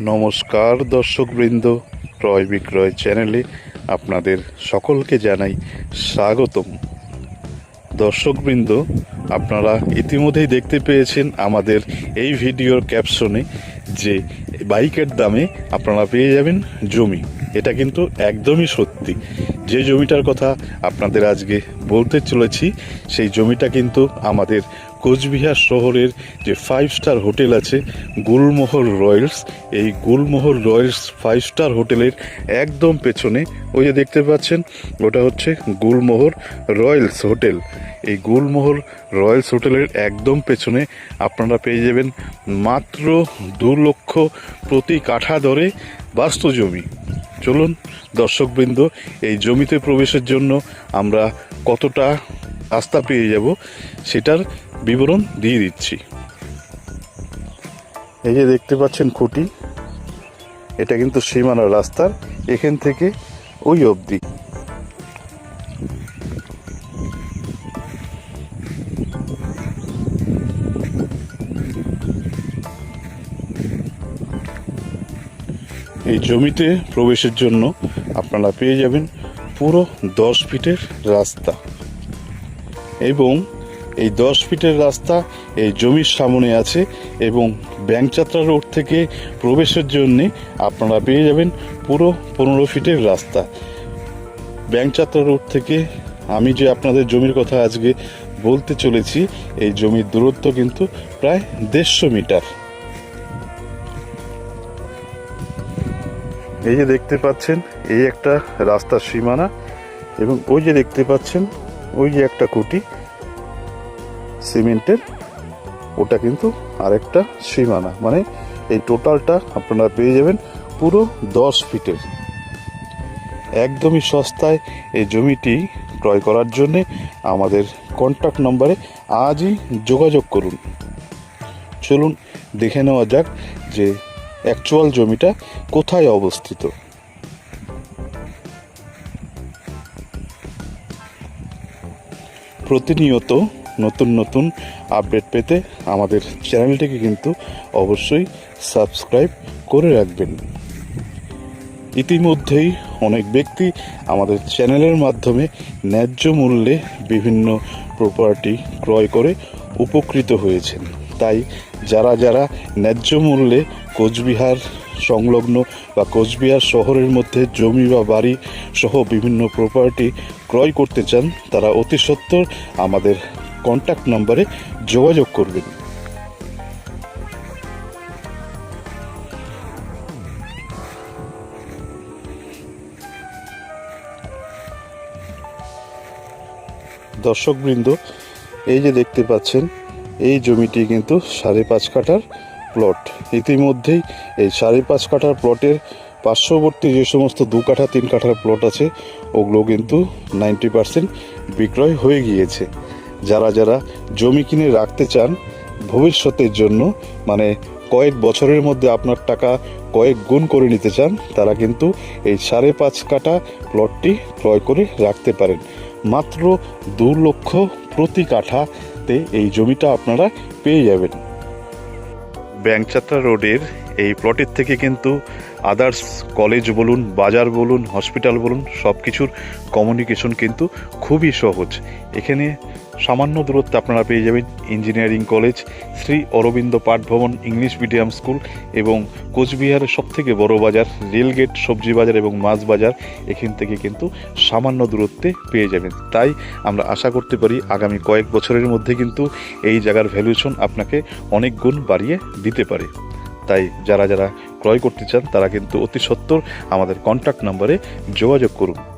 নমস্কার দর্শকবৃন্দ, ক্রয় বিক্রয় চ্যানেলে আপনাদের সকলকে জানাই স্বাগতম। দর্শকবৃন্দ, আপনারা ইতিমধ্যেই দেখতে পেয়েছেন আমাদের এই ভিডিওর ক্যাপশনে যে বাইকের দামে আপনারা পেয়ে যাবেন জমি। এটা কিন্তু একদমই সত্যি। যে জমিটার কথা আপনাদের আজকে বলতে চলেছি, সেই জমিটা কিন্তু আমাদের কোচবিহার শহরের যে ফাইভ স্টার হোটেল আছে, গুলমোহর রয়্যালস, এই গুলমোহর রয়্যালস ফাইভ স্টার হোটেলের একদম পেছনে ওই যে দেখতে পাচ্ছেন, ওটা হচ্ছে গুলমোহর রয়্যালস হোটেল। এই গুলমোহর রয়্যালস হোটেলের একদম পেছনে আপনারা পেয়ে যাবেন মাত্র দু লক্ষ প্রতি কাঠা দরে বাস্তু জমি। চলুন দর্শকবৃন্দ, এই জমিতে প্রবেশের জন্য আমরা কতটা রাস্তা পেয়ে যাব, সেটার বিবরণ দিয়ে দিচ্ছি। এই যে দেখতে পাচ্ছেন খুঁটি, এটা কিন্তু সীমানার রাস্তার এখান থেকে ওই অবধি। এই জমিতে প্রবেশের জন্য আপনারা পেয়ে যাবেন পুরো দশ ফিটের রাস্তা এবং এই দশ ফিটের রাস্তা এই জমির সামনে আছে এবং ব্যাংচাত্রা রোড থেকে প্রবেশের জন্য আপনারা পেয়ে যাবেন পুরো পনেরো ফিটের রাস্তা। ব্যাংচাত্রা রোড থেকে আমি যে আপনাদের জমির কথা আজকে বলতে চলেছি, এই জমির দূরত্ব কিন্তু প্রায় দেড়শো মিটার। এই যে দেখতে পাচ্ছেন, এই একটা রাস্তার সীমানা এবং ওই যে দেখতে পাচ্ছেন, ওই যে একটা খুঁটি। সিমেন্টের, ওটা কিন্তু আরেকটা সীমানা। মানে এই টোটালটা আপনারা পেয়ে যাবেন পুরো দশ ফিটের। একদমই সস্তায় এই জমিটি ক্রয় করার জন্যে আমাদের কন্ট্যাক্ট নম্বরে আজই যোগাযোগ করুন। চলুন দেখে নেওয়া যাক যে অ্যাকচুয়াল জমিটা কোথায় অবস্থিত। প্রতিনিয়ত নতুন নতুন আপডেট পেতে আমাদের চ্যানেলটিকে কিন্তু অবশ্যই সাবস্ক্রাইব করে রাখবেন। ইতিমধ্যেই অনেক ব্যক্তি আমাদের চ্যানেলের মাধ্যমে ন্যায্য মূল্যে বিভিন্ন প্রপার্টি ক্রয় করে উপকৃত হয়েছেন। তাই যারা যারা ন্যায্য মূল্যে কোচবিহার সংলগ্ন বা কোচবিহার শহরের মধ্যে জমি বা বাড়ি সহ বিভিন্ন প্রপার্টি ক্রয় করতে চান, তারা অতি সত্বর আমাদের কন্ট্যাক্ট নম্বরে যোগাযোগ করবেন। দর্শকবৃন্দ, এই যে দেখতে পাচ্ছেন, এই জমিটি কিন্তু সাড়ে পাঁচ কাঠার প্লট ইতিমধ্যেই এই সাড়ে পাঁচ কাঠার প্লটের পার্শ্ববর্তী যে সমস্ত দু কাঠা, তিন কাঠার প্লট আছে, ওগুলো কিন্তু নাইনটি পার্সেন্ট বিক্রয় হয়ে গিয়েছে। যারা যারা জমি কিনে রাখতে চান ভবিষ্যতের জন্য মানে কয়েক বছরের মধ্যে আপনার টাকা কয়েক গুণ করে নিতে চান, তারা কিন্তু এই সাড়ে পাঁচ কাঠা প্লটটি ক্রয় করে রাখতে পারেন। মাত্র দু লক্ষ প্রতি কাঠাতে এই জমিটা আপনারা পেয়ে যাবেন। ব্যাংচাত্রা রোডের এই প্লটের থেকে কিন্তু আদার্স কলেজ বলুন, বাজার বলুন হসপিটাল বলুন সব কিছুর কমিউনিকেশন কিন্তু খুবই সহজ। এখানে সামান্য দূরত্বে আপনারা পেয়ে যাবেন ইঞ্জিনিয়ারিং কলেজ, শ্রী অরবিন্দ পাঠ ভবন ইংলিশ মিডিয়াম স্কুল এবং কোচবিহারের সবথেকে বড় বাজার, রেলগেট সবজি বাজার এবং মাছ বাজার। এখান থেকে কিন্তু সামান্য দূরত্বে পেয়ে যাবেন। তাই আমরা আশা করতে পারি আগামী কয়েক বছরের মধ্যে কিন্তু এই জায়গার ভ্যালুয়েশন আপনাকে অনেক গুণ বাড়িয়ে দিতে পারে। তাই যারা যারা ক্রয় করতে চান তারা কিন্তু অতি সত্বর আমাদের কন্ট্যাক্ট নাম্বারে যোগাযোগ করুন।